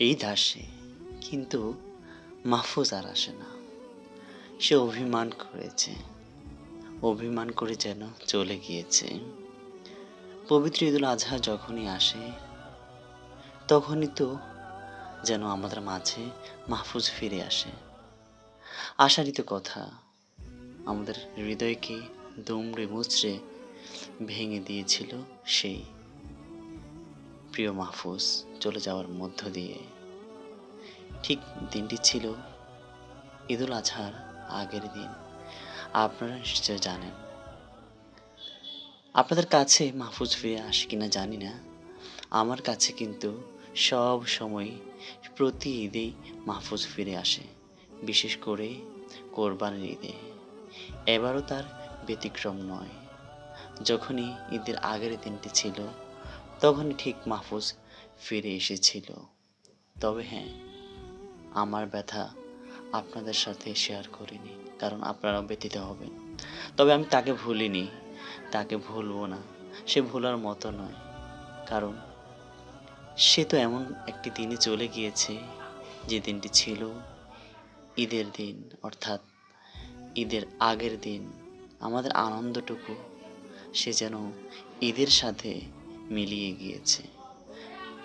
ঈদ আসে, কিন্তু মাহফুজ আর আসে না। সে অভিমান করেছে, অভিমান করে যেন চলে গিয়েছে। পবিত্র ঈদুল আজহা যখনই আসে, তখনই তো যেন আমাদের মাঝে মাহফুজ ফিরে আসে। আশারই তো কথা, আমাদের হৃদয়কে দুমড়ে মুচড়ে ভেঙে দিয়েছিল সেই প্রিয় মাহফুজ, চলে যাওয়ার মধ্য দিয়ে। ঠিক দিনটি ছিল ঈদুল আজহার আগের দিন। আপনারা নিশ্চয় জানেন। আপনাদের কাছে মাহফুজ ফিরে আসে কিনা জানি না। আমার কাছে কিন্তু সব সময় প্রতি ঈদেই মাহফুজ ফিরে আসে, বিশেষ করে কোরবানির ঈদে। এবারও তার ব্যতিক্রম নয়। যখনই ঈদের আগের দিনটি ছিল তখনই ঠিক মাহফুজ ফিরে এসেছিল। তবে হ্যাঁ আমার ব্যথা আপনাদের সাথে শেয়ার করিনি, কারণ আপনারাও ব্যতীত হবেন। তবে আমি তাকে ভুলিনি, তাকে ভুলবো না, সে ভোলার মতো নয়। কারণ সে তো এমন একটি দিনে চলে গিয়েছে, যে দিনটি ছিল ঈদের দিন, অর্থাৎ ঈদের আগের দিন। আমাদের আনন্দটুকু সে যেন ঈদের সাথে মিলিয়ে গিয়েছে।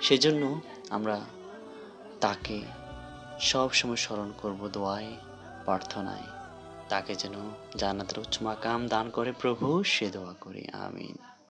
সেজন্য আমরা তাকে সব সময় স্মরণ করব দোয়ায়, প্রার্থনায়। তাকে যেন জান্নাতের উচ্চ মাকাম দান করে প্রভু, সে দোয়া করি, আমিন।